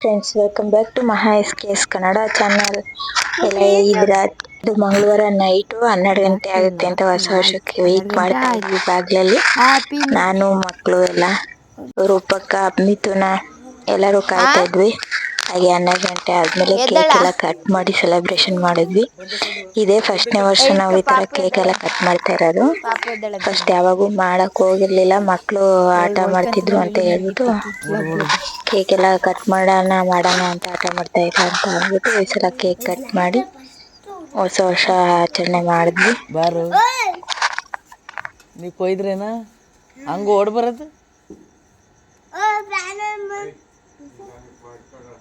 Friends welcome back to Maha S K S Kannada channel ಎಲ್ಲ ಹೇಗಿದ್ರ ಇದು ಮಂಗಳವಾರ ನೈಟು ಹನ್ನೆರಡು ಗಂಟೆ ಆಗುತ್ತೆ ಅಂತ ಹೊಸ ವರ್ಷಕ್ಕೆ ವೇಟ್ ಮಾಡ್ತಾ ಇದ್ವಿ ಬಾಗ್ಲಲ್ಲಿ. ನಾನು ಮಕ್ಕಳು ಎಲ್ಲ. ರೂಪಕ್ಕ ಮಿಥುನ ಎಲ್ಲರೂ ಕಾಯ್ತಾ ಇದ್ವಿ. ಹಾಗೆ ಹನ್ನೆರಡು ಗಂಟೆ ಆದ್ಮೇಲೆ ಕೇಕ್ ಎಲ್ಲ ಕಟ್ ಮಾಡಿ ಸೆಲೆಬ್ರೇಷನ್ ಮಾಡಿದ್ವಿ. ಇದೇ ಫಸ್ಟ್ನೇ ವರ್ಷ ನಾವು ಈ ತರ ಕೇಕ್ ಎಲ್ಲ ಕಟ್ ಮಾಡ್ತಾ ಇರೋದು. ಫಸ್ಟ್ ಯಾವಾಗೂ ಮಾಡಕ್ ಹೋಗಿರ್ಲಿಲ್ಲ ಮಕ್ಕಳು ಆಟ ಮಾಡ್ತಿದ್ರು ಅಂತ ಹೇಳ್ಬಿಟ್ಟು ಕೇಕ್ ಎಲ್ಲ ಕಟ್ ಮಾಡೋಣ ಮಾಡೋಣ ಅಂತ ಆಟ ಮಾಡ್ತಾ ಇಲ್ಲ ಅಂತ ಅಂದ್ಬಿಟ್ಟು ಈ ಸಲ ಕೇಕ್ ಕಟ್ ಮಾಡಿ ಹೊಸ ವರ್ಷ ಆಚರಣೆ ಮಾಡಿದ್ವಿ. ಬಾರು. ನೀವು ಕೊಯ್ದ್ರೇನಾ? ಹಂಗ ಓಡ್ ಬರೋದು?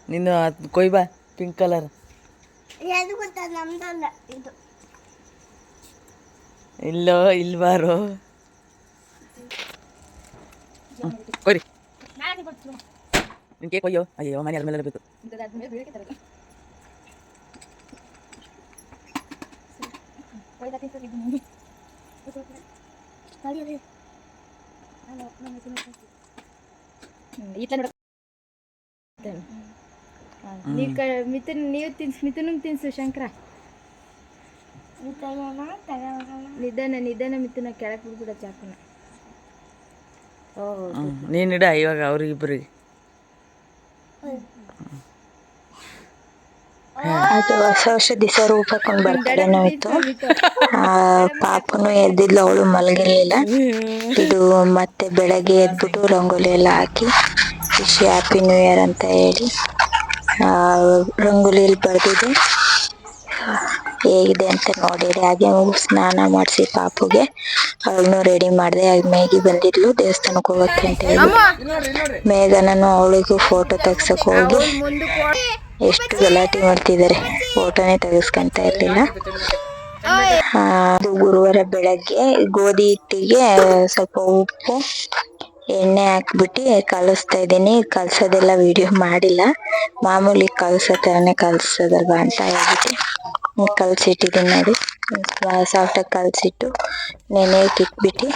ನೀನು ಕೊಯ್ಬಾ ಕೊಯ್ ಬಾ ಪಿಂಕ್ ಕಲರ್ ಇಲ್ಲೋ ಇಲ್ವಾರು? ಕೊರಿ ಹ್ಮ್, ಕೊಯ್ರಿ. ನಿನ್ ಕೇಕ್ ಕೊಯ್ಯೋ? ಅಯ್ಯೋ ಮನೆ ಅದ್ಮೇಲೆ ಬೇಕು ನೀವು ಕ ಮಿಥುನ್ ನೀವು ತಿನ್ಸು ಮಿಥುನಿಗೆ ತಿನ್ಸು ಶಂಕರ. ನಿಧಾನ ನಿಧಾನ ಮಿಥುನ ಕೆಳಗೆ ಬಿಡ್ಬಿಡ ಚಾಕುನ. ಓ ಹ್ಮ್, ನೀನ್ ಇಡ ಇವಾಗ ಅವ್ರಿಗಿಬ್ಬರಿಗೆ ಅದು ಹೊಸ ವರ್ಷ ದಿವಸ ರೂಪಕ್ಕೊಂದು ಬರ್ತಡೇನೂ ಇತ್ತು ಆ ಪಾಪನು ಎದ್ದಿದ್ಲು ಅವಳು ಮಲಗಿರ್ಲಿಲ್ಲ. ಇದು ಮತ್ತೆ ಬೆಳಗ್ಗೆ ಎದ್ಬಿಟ್ಟು ರಂಗೋಲಿ ಎಲ್ಲ ಹಾಕಿ ವಿಶ್ ಹ್ಯಾಪಿ ನ್ಯೂ ಇಯರ್ ಅಂತ ಹೇಳಿ. ರಂಗೋಲಿಯಲ್ಲಿ ಬರೆದಿದೆ. ಹೇಗಿದೆ ಅಂತ ನೋಡಿರಿ. ಹಾಗೆ ಸ್ನಾನ ಮಾಡಿಸಿ ಪಾಪುಗೆ. ಅವಳನ್ನು ರೆಡಿ ಮಾಡಿದೆ ಹಾಗೆ ಮೇಗಿ ಬಂದಿದ್ಲು. ದೇವಸ್ಥಾನಕ್ಕೆ ಹೋಗಕ್ಕೆ ಅಂತ ಹೇಳಿ. ಮೇಘನನು ಅವಳಿಗೂ ಫೋಟೋ ತೆಗ್ಸಕ್ ಹೋಗಿ ಎಷ್ಟು ಗಲಾಟೆ ಮಾಡ್ತಿದ್ದಾರೆ. ಫೋಟೋನೇ ತೆಗೆಸ್ಕೊಂತ ಇರ್ಲಿಲ್ಲ. ಅದು ಗುರುವಾರ ಬೆಳಗ್ಗೆ ಗೋಧಿ ಹಿಟ್ಟಿಗೆ ಸ್ವಲ್ಪ ಉಪ್ಪು ಎಣ್ಣೆ ಹಾಕ್ಬಿಟ್ಟು ಕಲಿಸ್ತಾ ಇದ್ದೀನಿ. ಕಲ್ಸೋದೆಲ್ಲ ವಿಡಿಯೋ ಮಾಡಿಲ್ಲ. ಮಾಮೂಲಿ ಕಲಸೋ ಥರನೇ ಕಲಿಸೋದಲ್ವ ಅಂತ ಹೇಳ್ಬಿಟ್ಟು ಕಲಸಿಟ್ಟಿದ್ದೀನಿ ನೋಡಿ. ಸಾಫ್ಟಾಗಿ ಕಲಸಿಟ್ಟು ನೆನೆಯಕ್ಕೆ ಇಟ್ಬಿಟ್ಟು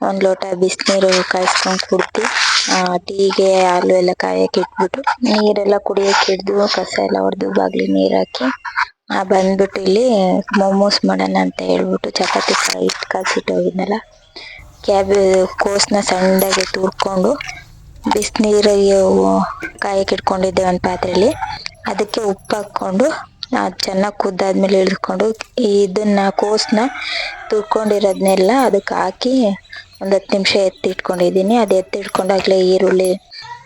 ಒಂದು ಲೋಟ ಬಿಸಿನೀರು ಕಾಯಿಸ್ಕೊಂಡು ಕುಡ್ದು ಟೀಗೆ ಹಾಲು ಎಲ್ಲ ಕಾಯಕ್ಕೆ ಇಟ್ಬಿಟ್ಟು ನೀರೆಲ್ಲ ಕುಡಿಯೋಕೆ ಹಿಡ್ದು ಕಸ ಎಲ್ಲ ಹೊಡೆದು ಬಾಗ್ಲಿ ನೀರು ಹಾಕಿ ಬಂದ್ಬಿಟ್ಟು ಇಲ್ಲಿ ಮೋಮೋಸ್ ಮಾಡೋಣ ಅಂತ ಹೇಳ್ಬಿಟ್ಟು ಚಪಾತಿ ಕಾಯಿ ಇಟ್ಟು ಕಲ್ಸಿಟ್ಟು ಹೋಗಿದ್ನಲ್ಲ. ಕ್ಯಾಬ್ ಕೋಸ್ನ ಸಣ್ಣದಾಗಿ ತುರ್ಕೊಂಡು ಬಿಸಿನೀರಿಗೆ ಕಾಯಕ್ಕೆ ಇಟ್ಕೊಂಡಿದ್ದೆ ಒಂದು ಪಾತ್ರೆಯಲ್ಲಿ. ಅದಕ್ಕೆ ಉಪ್ಪು ಹಾಕ್ಕೊಂಡು ಚೆನ್ನಾಗಿ ಕುದ್ದಾದ್ಮೇಲೆ ಇಳಿಸ್ಕೊಂಡು ಇದನ್ನ ಕೋಸ್ನ ತುರ್ಕೊಂಡಿರೋದನ್ನೆಲ್ಲ ಅದಕ್ಕೆ ಹಾಕಿ ಒಂದು ಹತ್ತು ನಿಮಿಷ ಎತ್ತಿಟ್ಕೊಂಡಿದ್ದೀನಿ. ಅದು ಎತ್ತಿಟ್ಕೊಂಡಾಗಲೇ ಈರುಳ್ಳಿ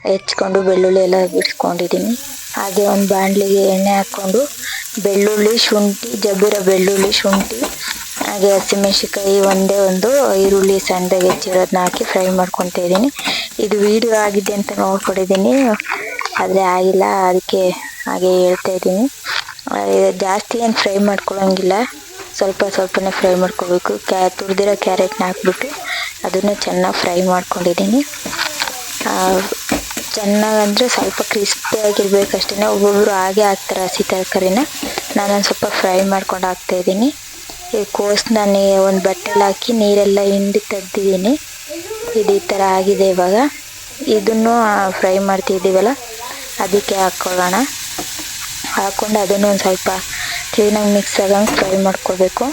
ಹೆಚ್ಕೊಂಡು ಬೆಳ್ಳುಳ್ಳಿ ಎಲ್ಲ ಬಿಡ್ಸ್ಕೊಂಡಿದ್ದೀನಿ ಹಾಗೆ ಒಂದು ಬಾಣಲಿಗೆ ಎಣ್ಣೆ ಹಾಕ್ಕೊಂಡು, ಬೆಳ್ಳುಳ್ಳಿ ಶುಂಠಿ ಜಬ್ಬಿರೋ ಬೆಳ್ಳುಳ್ಳಿ ಶುಂಠಿ ಹಾಗೆ ಹಸಿಮೆಣ್ಸಿನ್ಕಾಯಿ ಒಂದೇ ಒಂದು ಈರುಳ್ಳಿ ಸಣ್ಣದಾಗಿ ಹೆಚ್ಚಿರೋದನ್ನ ಹಾಕಿ ಫ್ರೈ ಮಾಡ್ಕೊತಾ ಇದ್ದೀನಿ. ಇದು ವಿಡಿಯೋ ಆಗಿದೆ ಅಂತ ನೋಡ್ಕೊಂಡಿದ್ದೀನಿ. ಆದರೆ ಆಗಿಲ್ಲ, ಅದಕ್ಕೆ ಹಾಗೆ ಹೇಳ್ತಾ ಇದ್ದೀನಿ. ಜಾಸ್ತಿ ಏನು ಫ್ರೈ ಮಾಡ್ಕೊಳ್ಳೋಂಗಿಲ್ಲ ಸ್ವಲ್ಪ ಸ್ವಲ್ಪನೇ ಫ್ರೈ ಮಾಡ್ಕೋಬೇಕು. ಕ್ಯಾ, ತುರಿದಿರೋ ಕ್ಯಾರೆಟ್ನ ಹಾಕ್ಬಿಟ್ಟು ಅದನ್ನು ಚೆನ್ನಾಗಿ ಫ್ರೈ ಮಾಡ್ಕೊಂಡಿದ್ದೀನಿ. ಚೆನ್ನಾಗಿ ಅಂದರೆ ಸ್ವಲ್ಪ ಕ್ರಿಸ್ಪಿ ಆಗಿರ್ಬೇಕಷ್ಟೇ ಒಬ್ಬೊಬ್ಬರು ಹಾಗೆ ಹಾಕ್ತಾರೆ ಹಸಿ ತರಕಾರಿನ. ನಾನೊಂದು ಸ್ವಲ್ಪ ಫ್ರೈ ಮಾಡ್ಕೊಂಡು ಹಾಕ್ತಾ ಇದ್ದೀನಿ. ಈ ಕೋಸನ್ನ ನೀ ಒಂದು ಬಟ್ಟೆಲಿ ಹಾಕಿ ನೀರೆಲ್ಲ ಹಿಂಡಿ ತೆಗ್ದಿದ್ದೀನಿ. ಇದು ಈ ಥರ ಆಗಿದೆ ಇವಾಗ. ಇದನ್ನು ಫ್ರೈ ಮಾಡ್ತಿದ್ದೀವಲ್ಲ, ಅದಕ್ಕೆ ಹಾಕ್ಕೊಳ್ಳೋಣ ಹಾಕ್ಕೊಂಡು ಅದನ್ನು ಒಂದು ಸ್ವಲ್ಪ ಕ್ಲೀನಾಗಿ ಮಿಕ್ಸ್ ಆಗಂಗೆ ಫ್ರೈ ಮಾಡ್ಕೋಬೇಕು.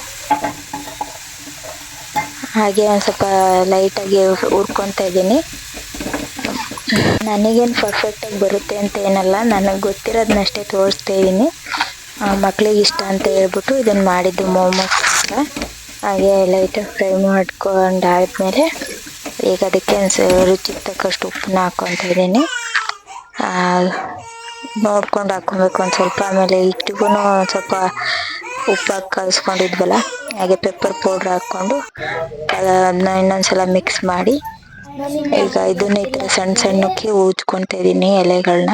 ಹಾಗೆ ಒಂದು ಸ್ವಲ್ಪ ಲೈಟಾಗಿ ಹುರ್ಕೊತಾ ಇದ್ದೀನಿ. ನನಗೇನು ಪರ್ಫೆಕ್ಟಾಗಿ ಬರುತ್ತೆ ಅಂತ ಏನಲ್ಲ, ನನಗೆ ಗೊತ್ತಿರೋದನ್ನಷ್ಟೇ ತೋರಿಸ್ತಾ ಇದ್ದೀನಿ. ಮಕ್ಳಿಗೆ ಇಷ್ಟ ಅಂತ ಹೇಳ್ಬಿಟ್ಟು ಇದನ್ನು ಮಾಡಿದ್ದು ಮೋಮೋಸ್ ಅಂತ ಹಾಗೆ ಲೈಟಾಗಿ ಫ್ರೈ ಮಾಡ್ಕೊಂಡು ಆದಮೇಲೆ ಈಗ ಅದಕ್ಕೆ ರುಚಿಗೆ ತಕ್ಕಷ್ಟು ಉಪ್ಪನ್ನ ಹಾಕ್ಕೊತಾ ಇದ್ದೀನಿ. ನೋಡ್ಕೊಂಡು ಹಾಕ್ಕೊಬೇಕು ಒಂದು ಸ್ವಲ್ಪ. ಆಮೇಲೆ ಹಿಟ್ಟಿಗೂ ಒಂದು ಸ್ವಲ್ಪ ಉಪ್ಪು ಹಾಕಿ ಕಲಿಸ್ಕೊಂಡಿದ್ವಲ್ಲ, ಹಾಗೆ ಪೆಪ್ಪರ್ ಪೌಡ್ರ್ ಹಾಕ್ಕೊಂಡು ಅದನ್ನ ಇನ್ನೊಂದ್ಸಲ ಮಿಕ್ಸ್ ಮಾಡಿ ಈಗ ಇದನ್ನ ಈ ಥರ ಸಣ್ಣ ಸಣ್ಣಕ್ಕೆ ಉಜ್ಕೊತಾ ಇದ್ದೀನಿ ಎಲೆಗಳನ್ನ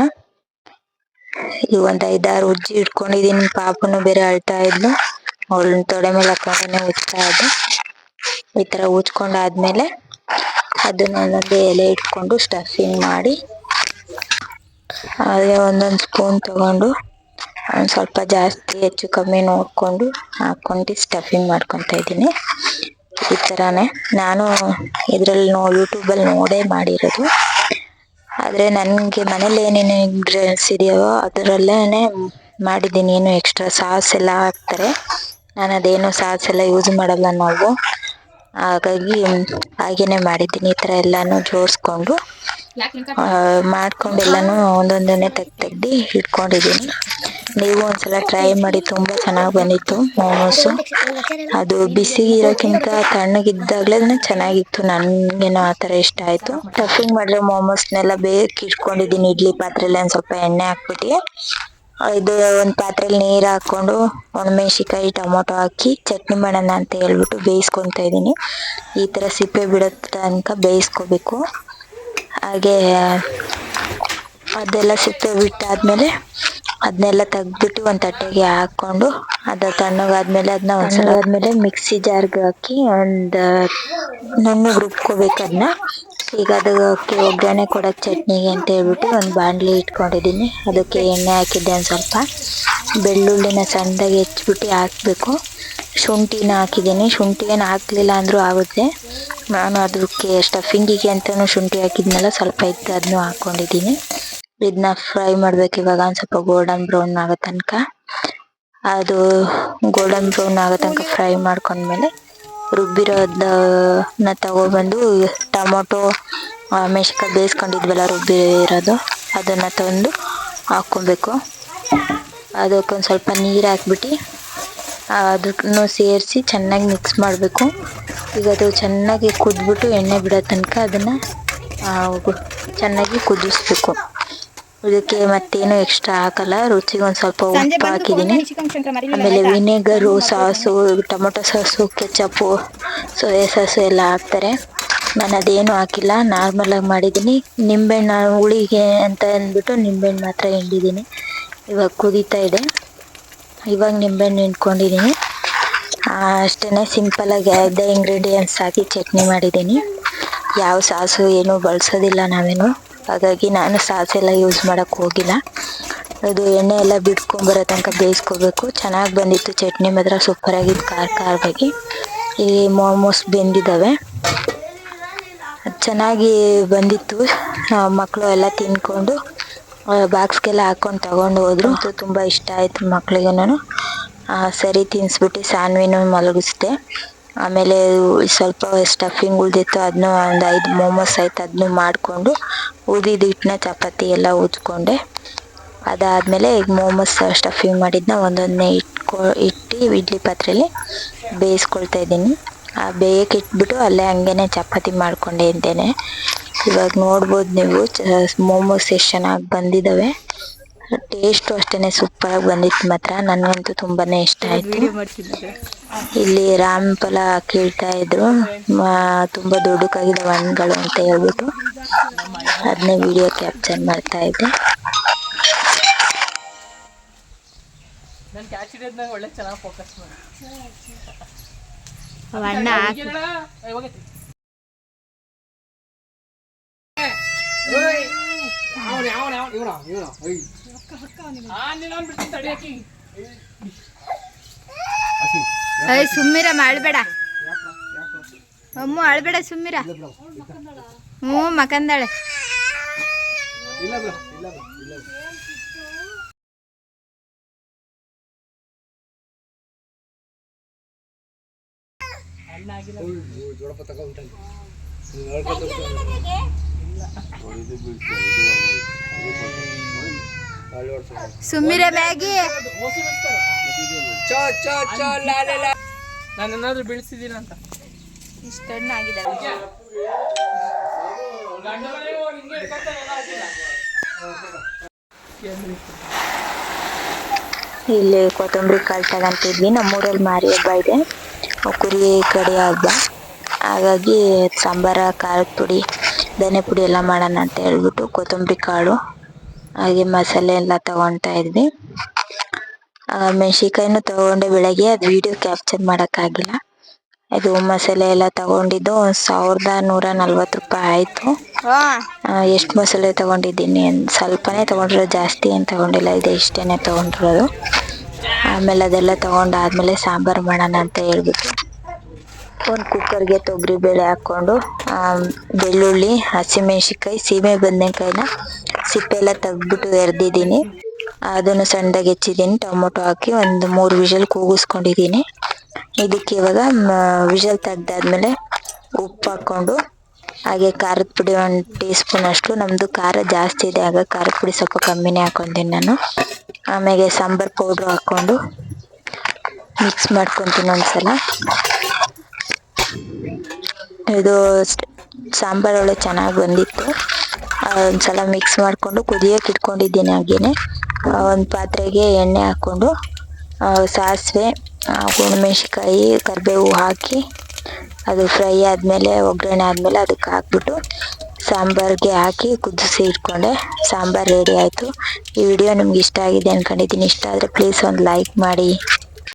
ಈಗ ಒಂದು ಐದಾರು ಉಜ್ಜಿ ಇಟ್ಕೊಂಡಿದ್ದೀನಿ ಪಾಪುನು ಬೇರೆ ಅಳ್ತಾ ಇದ್ಲು. ಅವಳನ್ನ ತೊಡೆ ಮೇಲೆ ಹಾಕೊಂಡೇ ಉಜ್ತಾ ಇದ್ದೆ ಈ ಥರ ಉಜ್ಕೊಂಡಾದ್ಮೇಲೆ ಅದನ್ನ ಒಂದೊಂದು ಎಲೆ ಇಟ್ಕೊಂಡು ಸ್ಟಫಿಂಗ್ ಮಾಡಿ, ಅದೇ ಒಂದೊಂದು ಸ್ಪೂನ್ ತಗೊಂಡು ಒಂದು ಸ್ವಲ್ಪ ಜಾಸ್ತಿ ಹೆಚ್ಚು ಕಮ್ಮಿ ನೋಡ್ಕೊಂಡು ಹಾಕೊಂಡು ಸ್ಟಫಿಂಗ್ ಮಾಡ್ಕೊತಾ ಇದ್ದೀನಿ. ಈ ಥರನೇ ನಾನು ಇದರಲ್ಲಿ ನೋ ಯೂಟ್ಯೂಬಲ್ಲಿ ನೋಡೇ ಮಾಡಿರೋದು. ಆದರೆ ನನಗೆ ಮನೇಲಿ ಏನೇನು ಇಂಗ್ರೀಡಿಯೆಂಟ್ಸ್ ಇದೆಯೋ ಅದರಲ್ಲೇ ಮಾಡಿದ್ದೀನಿ. ಏನು ಎಕ್ಸ್ಟ್ರಾ ಸಾಸ್ ಎಲ್ಲ ಹಾಕ್ತಾರೆ. ನಾನು ಅದೇನು ಸಾಸ್ ಎಲ್ಲ ಯೂಸ್ ಮಾಡಲ್ಲ ನಾವು. ಹಾಗಾಗಿ ಹಾಗೇನೆ ಮಾಡಿದ್ದೀನಿ ಈ ಥರ ಎಲ್ಲಾನು ಜೋಡಿಸ್ಕೊಂಡು ಮಾಡ್ಕೊಂಡು ಎಲ್ಲಾನು ಒಂದೊಂದನ್ನೇ ತೆಗ್ದು ತೆಗ್ದು ಇಟ್ಕೊಂಡಿದ್ದೀನಿ. ನೀವು ಒಂದ್ಸಲ ಟ್ರೈ ಮಾಡಿ ತುಂಬ ಚೆನ್ನಾಗಿ ಬಂದಿತ್ತು ಮೋಮೋಸು ಅದು ಬಿಸಿ ಇರೋಕ್ಕಿಂತ ಅದನ್ನ ಚೆನ್ನಾಗಿತ್ತು. ನನಗೇನೋ ಆ ಥರ ಇಷ್ಟ ಆಯಿತು. ಟಫಿಂಗ್ ಮಾಡಿರೋ ಮೋಮೋಸ್ನೆಲ್ಲ ಬೇಗ ಇಟ್ಕೊಂಡಿದ್ದೀನಿ ಇಡ್ಲಿ ಪಾತ್ರೆಯಲ್ಲಿ ಒಂದು ಸ್ವಲ್ಪ ಎಣ್ಣೆ ಹಾಕ್ಬಿಟ್ಟು. ಇದು ಒಂದು ಪಾತ್ರೆಯಲ್ಲಿ ನೀರು ಹಾಕ್ಕೊಂಡು ಒಣಮೆಣ್ಸಿಕಾಯಿ ಟೊಮೊಟೊ ಹಾಕಿ ಚಟ್ನಿ ಮಾಡೋಣ ಅಂತ ಹೇಳ್ಬಿಟ್ಟು ಬೇಯಿಸ್ಕೊಂತ ಇದ್ದೀನಿ. ಈ ತರ ಸಿಪ್ಪೆ ಬಿಡೋ ತನಕ ಬೇಯಿಸ್ಕೋಬೇಕು. ಹಾಗೆ ಅದೆಲ್ಲ ಸಿಪ್ಪೆ ಬಿಟ್ಟಾದ್ಮೇಲೆ ಅದನ್ನೆಲ್ಲ ತೆಗ್ದ್ಬಿಟ್ಟು ಒಂದು ತಟ್ಟೆಗೆ ಹಾಕ್ಕೊಂಡು ಅದು ತಣ್ಣಗಾದ್ಮೇಲೆ ಅದನ್ನ ಒಂದ್ಸಲ ಆದ್ಮೇಲೆ ಮಿಕ್ಸಿ ಜಾರ್ಗೆ ಹಾಕಿ ಒಂದು ನುಣ್ಣಗೆ ರುಬ್ಕೋಬೇಕು ಅದನ್ನ ಈಗ ಅದಕ್ಕೆ ಒಗ್ಗರಣೆ ಕೊಡೋಕ್ಕೆ ಚಟ್ನಿಗೆ ಅಂತ ಹೇಳ್ಬಿಟ್ಟು ಒಂದು ಬಾಣಲಿ ಇಟ್ಕೊಂಡಿದ್ದೀನಿ. ಅದಕ್ಕೆ ಎಣ್ಣೆ ಹಾಕಿದ್ದೆ ಒಂದು ಸ್ವಲ್ಪ. ಬೆಳ್ಳುಳ್ಳಿನ ಸಣ್ಣದಾಗಿ ಹೆಚ್ಚಿಬಿಟ್ಟು ಹಾಕಬೇಕು. ಶುಂಠಿನ ಹಾಕಿದ್ದೀನಿ. ಶುಂಠಿ ಏನು ಹಾಕ್ಲಿಲ್ಲ ಅಂದರೂ ಆಗುತ್ತೆ. ನಾನು ಅದಕ್ಕೆ ಸ್ಟಫಿಂಗಿಗೆ ಅಂತಲೂ ಶುಂಠಿ ಹಾಕಿದ್ನಲ್ಲ, ಸ್ವಲ್ಪ ಇತ್ತು ಅದನ್ನು ಹಾಕ್ಕೊಂಡಿದ್ದೀನಿ. ಇದನ್ನ ಫ್ರೈ ಮಾಡಬೇಕು ಇವಾಗ, ಒಂದು ಸ್ವಲ್ಪ ಗೋಲ್ಡನ್ ಬ್ರೌನ್ ಆಗೋ ತನಕ. ಅದು ಗೋಲ್ಡನ್ ಬ್ರೌನ್ ಆಗೋ ತನಕ ಫ್ರೈ ಮಾಡ್ಕೊಂಡ್ಮೇಲೆ ರುಬ್ಬಿರೋದನ್ನ ತಗೊಬಂದು ಟೊಮೊಟೊ ಮೆಣಸಿನ್ಕಾಯಿ ಬೇಯಿಸ್ಕೊಂಡಿದ್ವಲ್ಲ ರುಬ್ಬಿರೋದು. ಅದನ್ನು ತಂದು ಹಾಕ್ಕೊಬೇಕು. ಅದಕ್ಕೊಂದು ಸ್ವಲ್ಪ ನೀರು ಹಾಕ್ಬಿಟ್ಟು ಅದನ್ನು ಸೇರಿಸಿ ಚೆನ್ನಾಗಿ ಮಿಕ್ಸ್ ಮಾಡಬೇಕು. ಈಗ ಅದು ಚೆನ್ನಾಗಿ ಕುದ್ಬಿಟ್ಟು ಎಣ್ಣೆ ಬಿಡೋ ತನಕ ಅದನ್ನು ಚೆನ್ನಾಗಿ ಕುದಿಸ್ಬೇಕು. ಇದಕ್ಕೆ ಮತ್ತೇನು ಎಕ್ಸ್ಟ್ರಾ ಹಾಕಲ್ಲ ರುಚಿಗೆ ಒಂದು ಸ್ವಲ್ಪ ಉಪ್ಪು ಹಾಕಿದ್ದೀನಿ ಆಮೇಲೆ vinegar sauce tomato sauce ketchup soya sauce ಎಲ್ಲ ಹಾಕ್ತಾರೆ. ನಾನು ಅದೇನು ಹಾಕಿಲ್ಲ ನಾರ್ಮಲಾಗಿ ಮಾಡಿದ್ದೀನಿ ನಿಂಬೆಹಣ್ಣು ಹುಳಿಗೆ ಅಂತ ಅಂದ್ಬಿಟ್ಟು ನಿಂಬೆಹಣ್ಣು ಮಾತ್ರ ಹಿಂಡಿದ್ದೀನಿ ಇವಾಗ ಕುದೀತಾ ಇದೆ. ಇವಾಗ ನಿಂಬೆಹಣ್ಣು ಹಿಂಡ್ಕೊಂಡಿದ್ದೀನಿ ಅಷ್ಟೇ ಸಿಂಪಲಾಗಿ ಅದೇ ಇಂಗ್ರೀಡಿಯೆಂಟ್ಸ್ ಹಾಕಿ ಚಟ್ನಿ ಮಾಡಿದ್ದೀನಿ ಯಾವ ಸಾಸು ಏನು ಬಳಸೋದಿಲ್ಲ ನಾವೇನು. ಹಾಗಾಗಿ ನಾನು ಸಾಸೆಲ್ಲ ಯೂಸ್ ಮಾಡೋಕ್ಕೆ ಹೋಗಿಲ್ಲ. ಅದು ಎಣ್ಣೆ ಎಲ್ಲ ಬಿಟ್ಕೊಂಬರೋ ತನಕ ಬೇಯಿಸ್ಕೋಬೇಕು. ಚೆನ್ನಾಗಿ ಬಂದಿತ್ತು ಚಟ್ನಿ ಮಾತ್ರ ಸೂಪರಾಗಿತ್ತು ಖಾರ ಖಾರವಾಗಿ. ಈ ಮೋಮೋಸ್ ಬೆಂದಿದ್ದಾವೆ. ಚೆನ್ನಾಗಿ ಬಂದಿತ್ತು. ಮಕ್ಕಳು ಎಲ್ಲ ತಿನ್ಕೊಂಡು ಬಾಕ್ಸ್ಗೆಲ್ಲ ಹಾಕ್ಕೊಂಡು ತಗೊಂಡು ಹೋದ್ರು. ಅದು ತುಂಬ ಇಷ್ಟ ಆಯಿತು ನಾನು. ಸರಿ ತಿನ್ನಿಸ್ಬಿಟ್ಟು ಸಾನ್ವಿನೂ ಮಲಗಿಸ್ದೆ. ಆಮೇಲೆ ಸ್ವಲ್ಪ ಸ್ಟಫಿಂಗ್ ಉಳಿದಿತ್ತು ಅದನ್ನು ಒಂದು ಐದು ಮೋಮೋಸ್ ಆಯ್ತು ಅದನ್ನು ಮಾಡಿಕೊಂಡು ಉಳಿದಿದ್ದ ಹಿಟ್ಟನ್ನ ಚಪಾತಿ ಎಲ್ಲ ಉಜ್ಕೊಂಡೆ ಅದಾದಮೇಲೆ ಈಗ ಮೋಮೋಸ್ ಸ್ಟಫಿಂಗ್ ಮಾಡಿದ್ದನ್ನ ಒಂದೊಂದನ್ನೇ ಇಟ್ಕೊ ಇಟ್ಟು ಇಡ್ಲಿ ಪಾತ್ರೆಯಲ್ಲಿ ಬೇಯಿಸ್ಕೊಳ್ತಾ ಇದ್ದೀನಿ. ಆ ಬೇಯಕ್ಕೆ ಇಟ್ಬಿಟ್ಟು ಅಲ್ಲೇ ಹಂಗೇನೆ ಚಪಾತಿ ಮಾಡಿಕೊಂಡೆ ಇದ್ದೇನೆ ಇವಾಗ ನೋಡ್ಬೋದು ನೀವು ಮೋಮೋಸ್ ಎಷ್ಟು ಚೆನ್ನಾಗಿ ಬಂದಿದ್ದಾವೆ ಟೇಸ್ಟು ಅಷ್ಟೇ ಸೂಪರಾಗಿ ಬಂದಿತ್ತು ಮಾತ್ರ ನನಗಂತೂ ತುಂಬಾ ಇಷ್ಟ ಆಯಿತು. ಇಲ್ಲಿ ರಾಮ್ ಫಲ ಕೇಳ್ತಾ ಇದ್ರು. ತುಂಬಾ ದೊಡ್ಡಕ್ಕಾಗಿದೆ ಹಣ್ಣುಗಳು ಅಂತ ಹೇಳ್ಬಿಟ್ಟು ಅದನ್ನೇ ವಿಡಿಯೋ ಕ್ಯಾಪ್ಚರ್ ಮಾಡ್ತಾ ಇದ್ದೆ. ನಾನು ಕ್ಯಾಚ್ ಹಿಡಿಯೋದ್ನಾಗ ಒಳ್ಳೆ ಚೆನ್ನಾಗಿ ಫೋಕಸ್ ಮಾಡಿ. ಅಣ್ಣ ಹಾಕಿ. ಹೋಗೈತಿ ಅಯ್ಯ ಸುಮ್ಮಿರ ಅಳ್ಬೇಡ ಅಮ್ಮ ಅಳ್ಬೇಡ ಸುಮ್ಮಿರ. ಹ್ಞೂ ಮಕಂದಾಳೆ. ಸುಮ್ಮಿರ ಮ್ಯಾಗಿ ನಾನು ಏನಾದ್ರು ಬೀಳ್ಸಿದ್ದೀನ ಅಂತ ಇಷ್ಟ ಇಲ್ಲಿ ಕೊತ್ತಂಬರಿ ಕಾಳು ತಗೊಂತಿದ್ವಿ ನಮ್ಮೂರಲ್ಲಿ ಮಾರಿ ಹಬ್ಬ ಇದೆ. ಕುರಿ ಕಡಿ ಹಬ್ಬ. ಹಾಗಾಗಿ ಸಾಂಬಾರ ಖಾರದ ಪುಡಿ ಧನೆ ಪುಡಿ ಎಲ್ಲ ಮಾಡೋಣ ಅಂತ ಹೇಳ್ಬಿಟ್ಟು ಕೊತ್ತಂಬರಿ ಕಾಳು ಹಾಗೆ ಮಸಾಲೆ ಎಲ್ಲ ತಗೊತಾ ಇದ್ವಿ. ಮೆಣಸಿನ್ಕಾಯಿನೂ ತಗೊಂಡೆ ಬೆಳಗ್ಗೆ. ಅದು ವಿಡಿಯೋ ಕ್ಯಾಪ್ಚರ್ ಮಾಡೋಕ್ಕಾಗಿಲ್ಲ. ಅದು ಮಸಾಲೆ ಎಲ್ಲ ತಗೊಂಡಿದ್ದು ಸಾವಿರದ ನೂರ ನಲ್ವತ್ತು ರೂಪಾಯಿ ಆಯಿತು. ಎಷ್ಟು ಮಸಾಲೆ ತಗೊಂಡಿದ್ದೀನಿ ಸ್ವಲ್ಪನೇ ತೊಗೊಂಡಿರೋದು ಜಾಸ್ತಿ ಏನು ತಗೊಂಡಿಲ್ಲ ಇದೆ ಇಷ್ಟೇ ತೊಗೊಂಡಿರೋದು. ಆಮೇಲೆ ಅದೆಲ್ಲ ತಗೊಂಡಾದ್ಮೇಲೆ ಸಾಂಬಾರು ಮಾಡೋಣ ಅಂತ ಹೇಳ್ಬಿಟ್ಟು ಒಂದು ಕುಕ್ಕರ್ಗೆ ತೊಗರಿ ಬೇಳೆ ಹಾಕ್ಕೊಂಡು ಆ, ಬೆಳ್ಳುಳ್ಳಿ ಹಸಿಮೆಣ್ಸಿನ್ಕಾಯಿ ಸೀಮೆ ಬದನೆಕಾಯಿನ ಸಿಪ್ಪೆ ಎಲ್ಲ ತೆಗ್ದುಬಿಟ್ಟು ಎರ್ದಿದ್ದೀನಿ. ಅದನ್ನು ಸಣ್ಣದಾಗಿ ಹೆಚ್ಚಿದ್ದೀನಿ. ಟೊಮೊಟೊ ಹಾಕಿ ಒಂದು ಮೂರು ವಿಷಲ್ ಕೂಗಿಸ್ಕೊಂಡಿದ್ದೀನಿ. ಇದಕ್ಕೆ ಇವಾಗ ವಿಷಲ್ ತೆಗ್ದಾದ್ಮೇಲೆ ಉಪ್ಪು ಹಾಕ್ಕೊಂಡು, ಹಾಗೆ ಖಾರದ ಪುಡಿ ಒಂದು ಟೀ ಸ್ಪೂನ್ ಅಷ್ಟು. ನಮ್ಮದು ಖಾರ ಜಾಸ್ತಿ ಇದೆ ಆಗ ಖಾರದ ಪುಡಿ ಸ್ವಲ್ಪ ಕಮ್ಮಿನೇ ಹಾಕ್ಕೊತೀನಿ ನಾನು. ಆಮೇಲೆ ಸಾಂಬಾರು ಪೌಡ್ರ್ ಹಾಕ್ಕೊಂಡು ಮಿಕ್ಸ್ ಮಾಡ್ಕೊತೀನಿ ಒಂದ್ಸಲ. ಇದು ಸಾಂಬಾರ್ ಒಳ್ಳೆ ಚೆನ್ನಾಗಿ ಬಂದಿತ್ತು. ಒಂದು ಸಲ ಮಿಕ್ಸ್ ಮಾಡಿಕೊಂಡು ಕುದಿಯೋಕೆ ಇಟ್ಕೊಂಡಿದ್ದೀನಿ ಹಾಗೇನೆ. ಒಂದು ಪಾತ್ರೆಗೆ ಎಣ್ಣೆ ಹಾಕ್ಕೊಂಡು ಸಾಸಿವೆ ಒಣಮೆಣ್ಸಿಕಾಯಿ ಕರಿಬೇವು ಹಾಕಿ, ಅದು ಫ್ರೈ ಆದಮೇಲೆ, ಒಗ್ಗರಣೆ ಆದಮೇಲೆ ಅದಕ್ಕೆ ಹಾಕ್ಬಿಟ್ಟು, ಸಾಂಬಾರಿಗೆ ಹಾಕಿ ಕುದಿಸಿ ಇಟ್ಕೊಂಡೆ. ಸಾಂಬಾರು ರೆಡಿ ಆಯಿತು. ಈ ವಿಡಿಯೋ ನಿಮ್ಗೆ ಇಷ್ಟ ಆಗಿದೆ ಅಂದ್ಕೊಂಡಿದ್ದೀನಿ ಇಷ್ಟ ಆದರೆ ಪ್ಲೀಸ್ ಒಂದು ಲೈಕ್ ಮಾಡಿ.